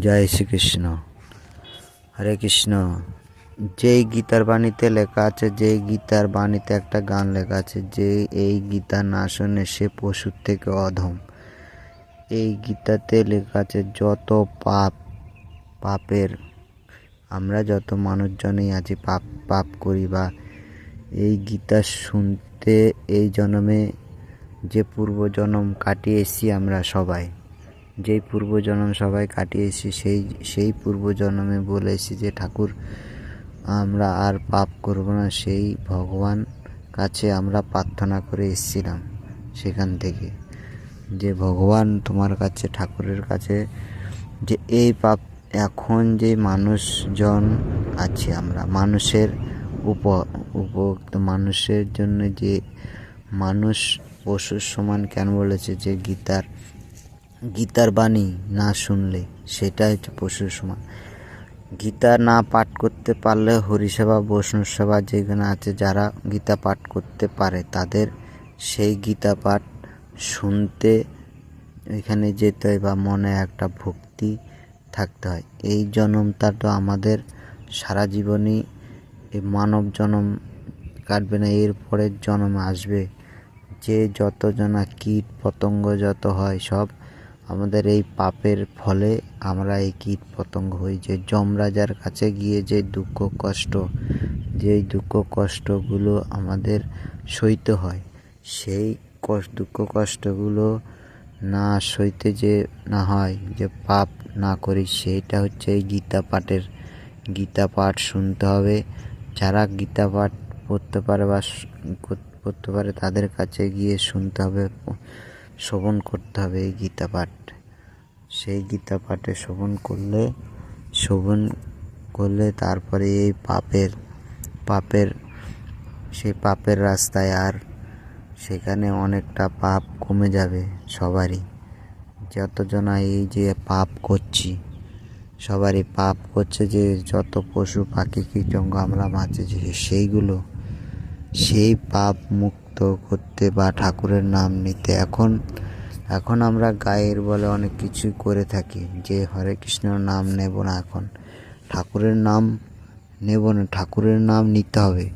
জয় শ্রীকৃষ্ণ। হরে কৃষ্ণ। যেই গীতার বাণীতে লেখা আছে, যেই গীতার বাণীতে একটা গান লেখা আছে, যে এই গীতা না শোনে সে পশুর থেকে অধম। এই গীতাতে লেখা আছে, যত পাপ, পাপের, আমরা যত মানুষজনই আছি, পাপ পাপ করি বা এই গীতা শুনতে এই জন্মে যে পূর্বজন্ম কাটিয়ে এসেছি আমরা সবাই। যেই পূর্বজন্ম সবাই কাটিয়েছি, সেই সেই পূর্বজন্মে বলে এসেছি যে, ঠাকুর, আমরা আর পাপ করব না। সেই ভগবান কাছে আমরা প্রার্থনা করে এসেছিলাম সেখান থেকে যে, ভগবান তোমার কাছে, ঠাকুরের কাছে যে, এই পাপ, এখন যে মানুষজন আছি আমরা, মানুষের উপ উপভোক্ত মানুষের জন্য যে মানুষ পশুর সমান কেন বলেছে যে, গীতার গীতার বাণী না শুনলে সেটা হচ্ছে পশুর সমান। গীতা না পাঠ করতে পারলে হরিসেবা বৈষ্ণব সেবা যেখানে আছে, যারা গীতা পাঠ করতে পারে তাদের সেই গীতা পাঠ শুনতে এখানে যেতে হয় বা মনে একটা ভক্তি থাকতে হয়। এই জন্মটা তো আমাদের সারা জীবনই এই মানব জন্ম কাটবে না এর পরের জন্ম আসবে। যে যত জনা কীট পতঙ্গ যত হয় সব আমাদের এই পাপের ফলে আমরা এই কীট পতঙ্গ হই। যে যমরাজার কাছে গিয়ে যে দুঃখ কষ্ট, যেই দুঃখ কষ্টগুলো আমাদের সইতে হয়, সেই কষ্ট দুঃখ কষ্টগুলো না সইতে যে না হয়, যে পাপ না করি, সেইটা হচ্ছে এই গীতা পাঠের। গীতা পাঠ শুনতে হবে। যারা গীতা পাঠ পড়তে পারে বা পড়তে পারে, তাদের কাছে গিয়ে শুনতে হবে। শ্রবণ করতে হবে এই গীতা পাঠ। সেই গীতা পাঠে শ্রবণ করলে শ্রবণ করলে তারপরে এই পাপের পাপের, সেই পাপের রাস্তায় আর সেখানে অনেকটা পাপ কমে যাবে সবারই। যতজনা এই যে পাপ করছি, সবারই পাপ করছে যে যত পশু পাখি কীটঙ্গ আমরা যে সেইগুলো, সেই পাপ মুক্ত করতে বা ঠাকুরের নাম নিতে। এখন এখন আমরা গায়ের বলে অনেক কিছু করে থাকি, যে হরে কৃষ্ণর নাম নেব না এখন। ঠাকুরের নাম নেব না, ঠাকুরের নাম নিতে হবে।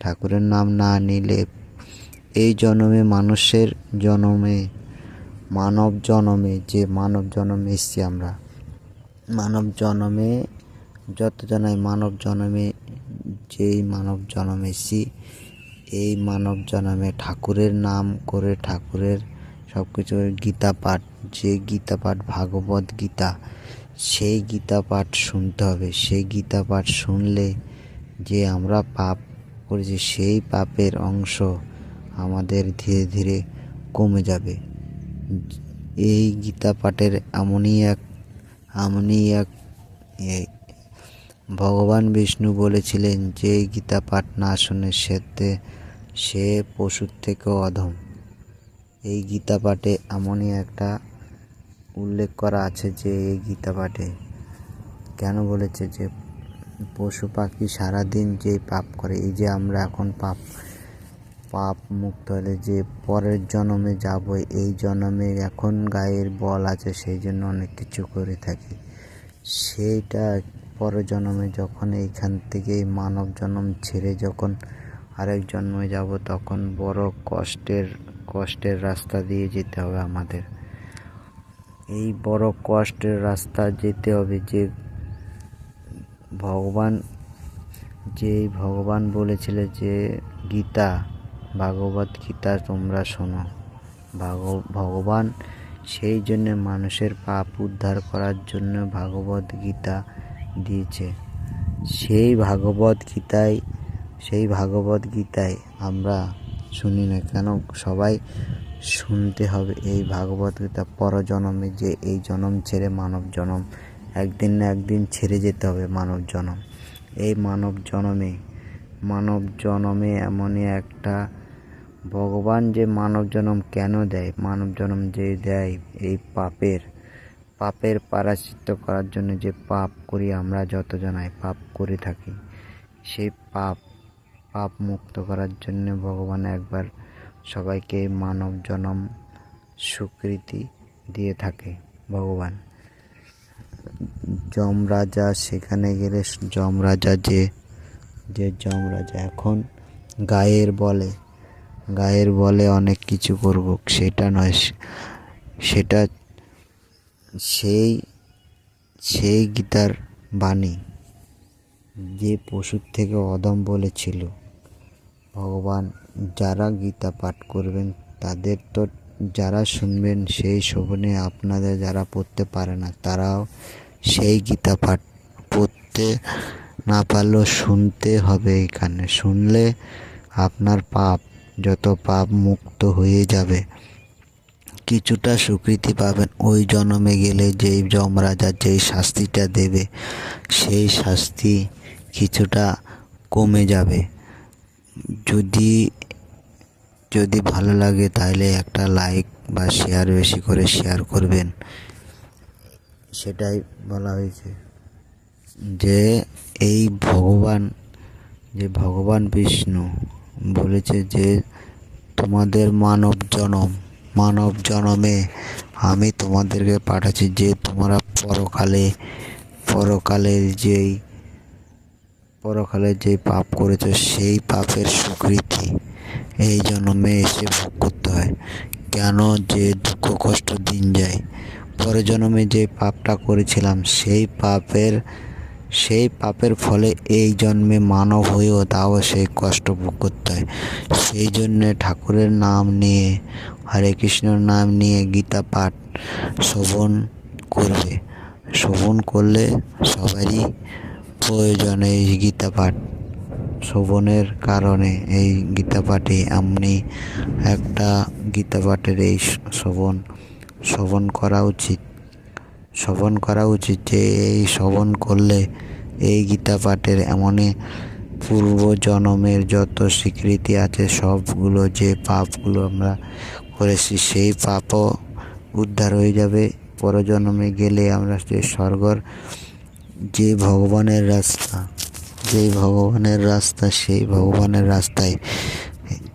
ঠাকুরের নাম না নিলে এই জন্মে মানুষের জন্মে, মানব জন্মে, যে মানব জন্মে এসছি আমরা, মানব জন্মে, যত জনাই মানব জন্মে, যেই মানব জন্ম এসছি এই মানব জন্মে ঠাকুরের নাম করে ঠাকুরের সব কিছু গীতা পাঠ, যে গীতা পাঠ ভাগবত গীতা, সেই গীতা পাঠ শুনতে হবে। সেই গীতা পাঠ শুনলে যে আমরা পাপ করেছি, সেই পাপের অংশ আমাদের ধীরে ধীরে কমে যাবে। এই গীতা পাঠের এমনই এক এমনই এক ভগবান বিষ্ণু বলেছিলেন, যে গীতা পাঠ না শুনে সেতে সে পশুর থেকেও অধম। এই গীতা পাঠে এমনই একটা উল্লেখ করা আছে যে এই গীতা পাঠে কেন বলেছে যে পশু পাখি সারাদিন যে পাপ করে, এই যে আমরা এখন পাপ পাপ মুক্ত হলে যে পরের জন্মে যাব, এই জন্মে এখন গায়ের বল আছে, সেই জন্য অনেক কিছু করে থাকি। সেইটা পরের জন্মে যখন এইখান থেকে মানব জন্ম ছেড়ে যখন আরেক জন্মে যাব, তখন বড় কষ্টের কষ্টের রাস্তা দিয়ে যেতে হবে আমাদের। এই বড় কষ্টের রাস্তা যেতে হবে যে ভগবান যে ভগবান বলেছিল যে, গীতা, ভাগবত গীতা তোমরা শোনো। ভাগ, ভগবান সেই জন্য মানুষের পাপ উদ্ধার করার জন্য ভাগবত গীতা দিয়েছে। সেই ভাগবত গীতায় সেই ভাগবত গীতায় আমরা শুনি না কেন? সবাই শুনতে হবে এই ভাগবত গীতা পরজন্মে যে এই জনম ছেড়ে মানব জনম। একদিন না একদিন ছেড়ে যেতে হবে মানব জনম। এই মানব জনমে মানব জনমে এমনই একটা ভগবান যে মানব জনম কেন দেয়? মানব জনম যে দেয় এই পাপের পাপের পারাচিত্য করার জন্য যে পাপ করি আমরা যত জনাই পাপ করে থাকি, সেই পাপ পাপ মুক্ত করার জন্য ভগবান একবার সবাইকে মানব জনম স্বীকৃতি দিয়ে থাকে। ভগবান। যমরাজা সেখানে গেলে যমরাজা যে যে যমরাজা এখন গায়ের বলে গায়ের বলে অনেক কিছু করব, সেটা নয়, সেটা সেই সেই গীতার বাণী। যে পশুর থেকে অদম বলেছিল ভগবান যারা গীতা পাঠ করবেন, তাদের তো যারা শুনবেন সেই শোভনে আপনাদের যারা পড়তে পারে না, তারাও সেই গীতা পাঠ পড়তে না পারলেও শুনতে হবে এখানে। শুনলে আপনার পাপ, যত পাপ মুক্ত হয়ে যাবে, কিছুটা স্বীকৃতি পাবেন। ওই জন্মে গেলে যেই যমরাজা যেই শাস্তিটা দেবে, সেই শাস্তি কিছুটা কমে যাবে। যদি যদি ভালো লাগে তাহলে একটা লাইক বা শেয়ার বেশি করে শেয়ার করবেন। সেটাই বলা হয়েছে। যে এই ভগবান, যে ভগবান বিষ্ণু বলেছে যে তোমাদের মানব জনম, মানব জনমে আমি তোমাদেরকে পাঠাচ্ছি যে তোমরা পরকালে, পরকালের যেই পরকালে যে পাপ করেছ, সেই পাপের স্বীকৃতি এই জন্মে এসে ভোগ করতে হয়। কেন যে দুঃখ কষ্ট দিন যায়। পরের জন্মে যে পাপটা করেছিলাম, সেই পাপের সেই পাপের ফলে এই জন্মে মানব হয়েও তাও সেই কষ্ট ভোগ করতে হয়। সেই জন্যে ঠাকুরের নাম নিয়ে, হরে কৃষ্ণর নাম নিয়ে গীতা পাঠ শ্রবণ করবে। শ্রবণ করলে সবারই প্রয়োজন এই গীতা পাঠ শ্রবণের কারণে এই গীতা পাঠে আপনি একটা গীতা পাঠের এই শ্রবণ শ্রবণ করা উচিত। শ্রবণ করা উচিত যে এই শ্রবণ করলে এই গীতা পাঠের এমনই পূর্ব জন্মের যত স্বীকৃতি আছে, সবগুলো যে পাপগুলো আমরা করেছি, সেই পাপও উদ্ধার হয়ে যাবে। পরজন্মে গেলে আমরা যে স্বর্গর যে ভগবানের রাস্তা যেই ভগবানের রাস্তা, সেই ভগবানের রাস্তায়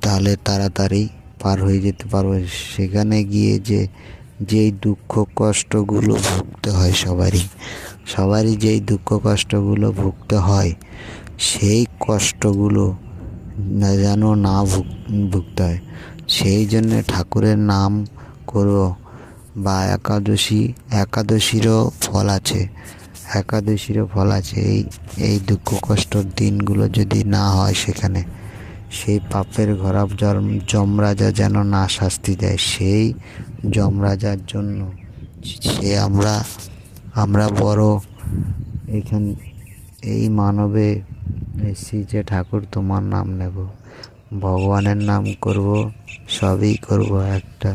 তাহলে তাড়াতাড়ি পার হয়ে যেতে পারবে। সেখানে গিয়ে যে, যেই দুঃখ কষ্টগুলো ভুগতে হয় সবারই সবারই যেই দুঃখ কষ্টগুলো ভুগতে হয়, সেই কষ্টগুলো না যেন না ভুগ, ভুগতে হয়। সেই জন্যে ঠাকুরের নাম করব। বা একাদশী, একাদশীরও ফল আছে। একাদশীরও ফল আছে। এই এই দুঃখ কষ্টর দিনগুলো যদি না হয় সেখানে, সেই পাপের ঘরা জম, যমরাজা যেন না শাস্তি দেয়। সেই যমরাজার জন্য সে আমরা আমরা বড় এখান, এই মানবে এসেছি যে ঠাকুর তোমার নাম নেব। ভগবানের নাম করব, সবই করব একটা।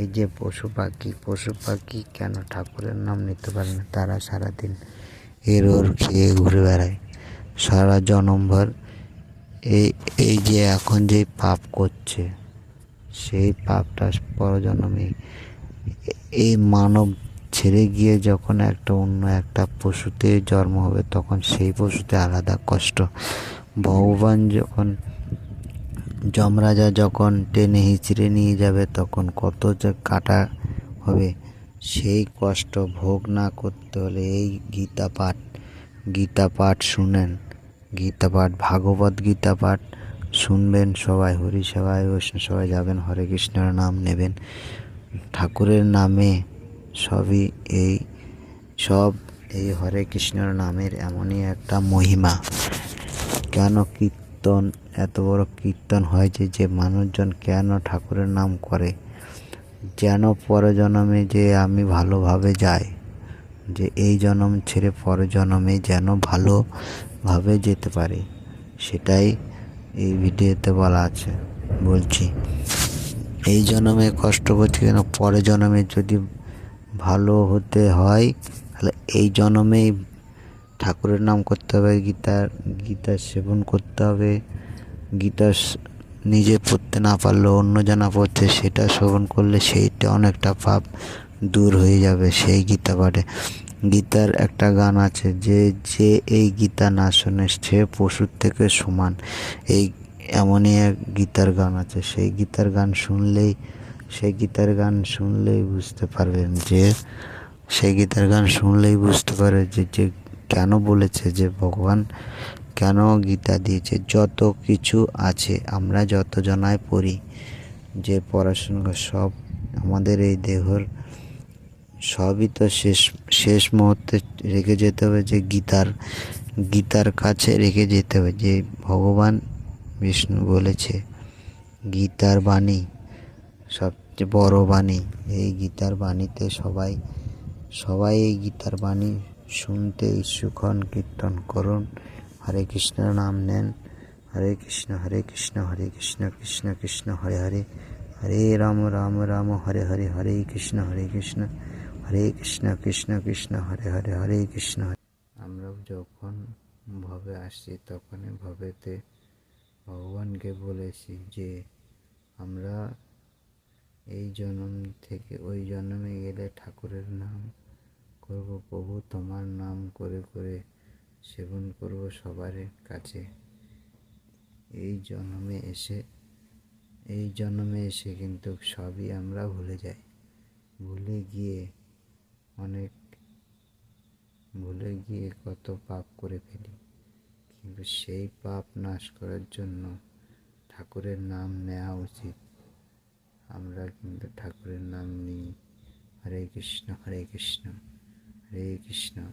এই যে পশু পাখি পশু পাখি কেন ঠাকুরের নাম নিতে পারে না? তারা সারাদিন এর ওর খেয়ে ঘুরে বেড়ায়। সারা জনমভর এই এই যে এখন যে পাপ করছে, সেই পাপটা পরজন্মে এই মানব ছেড়ে গিয়ে যখন একটা অন্য একটা পশুতে জন্ম হবে, তখন সেই পশুতে আলাদা কষ্ট। ভগবান যখন যমরাজা যখন টেনে হিচড়ে নিয়ে যাবে, তখন কত যে কাটা হবে, সেই কষ্ট ভোগ না করতে হলে এই গীতা পাঠ গীতা পাঠ শুনেন। গীতা পাঠ ভাগবত গীতা পাঠ শুনবেন সবাই হরি সবাই বৈষ্ণব সবাই যাবেন, হরে কৃষ্ণের নাম নেবেন। ঠাকুরের নামে সবই এই, সব এই হরে কৃষ্ণের নামের এমনই একটা মহিমা। কেন কীর্তন এত বড় কীর্তন হয়েছে যে মানুষজন কেন ঠাকুরের নাম করে? যেন পরজন্মে যে আমি ভালোভাবে যাই, যে এই জনম ছেড়ে পরজন্মে যেন ভালোভাবে যেতে পারি, সেটাই এই ভিডিওতে বলা আছে। বলছি, এই জন্মে কষ্ট করছি কেন? পরের জন্মে যদি ভালো হতে হয়, তাহলে এই জন্মেই ঠাকুরের নাম করতে হবে, গীতার, গীতা সেবন করতে হবে গীতা নিজে পড়তে না পারলেও অন্য জানা পড়ছে সেটা শ্রবণ করলে সেইটা অনেকটা পাপ দূর হয়ে যাবে সেই গীতা পাঠে। গীতার একটা গান আছে, যে যে এই গীতা না শোনে সে পশুর থেকে সমান। এই, এমনই এক গীতার গান আছে, সেই গীতার গান শুনলেই, সেই গীতার গান শুনলেই বুঝতে পারবেন যে, সেই গীতার গান শুনলেই বুঝতে পারে যে যে কেন বলেছে যে ভগবান কেন গীতা দিয়েছে? যত কিছু আছে, আমরা যত জনায় পড়ি, যে পড়াশোনা সব আমাদের এই দেহর সবই তো শেষ শেষ মুহূর্তে রেখে যেতে হবে যে গীতার গীতার কাছে রেখে যেতে হবে। যে ভগবান বিষ্ণু বলেছে, গীতার বাণী, সবচেয়ে বড় বাণী, এই গীতার বাণীতে সবাই সবাই এই গীতার বাণী শুনতে ইচ্ছুক কীর্তন করুন। হরে কৃষ্ণ নাম নেন। হরে কৃষ্ণ হরে কৃষ্ণ হরে কৃষ্ণ কৃষ্ণ কৃষ্ণ, হরে হরে। হরে রাম রাম রাম, হরে হরে হরে কৃষ্ণ হরে কৃষ্ণ। হরে কৃষ্ণ কৃষ্ণ কৃষ্ণ, হরে হরে হরে কৃষ্ণ। আমরা যখন ভবে আসছি, তখন ভবেতে ভগবানকে বলেছি যে, আমরা এই জন্ম থেকে, ওই জন্মে গেলে ঠাকুরের নাম করব। প্রভু তোমার নাম করে করে সেবন করব সবার কাছে। এই জন্মে এসে, এই জন্মে এসে কিন্তু সবই আমরা ভুলে যাই। ভুলে গিয়ে অনেক, ভুলে গিয়ে কত পাপ করে ফেলি। কিন্তু সেই পাপ নাশ করার জন্য ঠাকুরের নাম নেওয়া উচিত। আমরা কিন্তু ঠাকুরের নাম নিই। হরে কৃষ্ণ হরে কৃষ্ণ হরে কৃষ্ণ।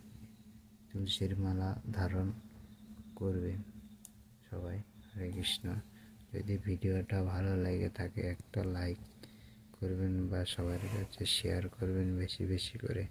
তুলসীর মালা ধারণ করবে সবাই। হরে কৃষ্ণ। যদি ভিডিওটা ভালো লেগে থাকে একটা লাইক করবেন বা সবার কাছে শেয়ার করবেন বেশি বেশি করে।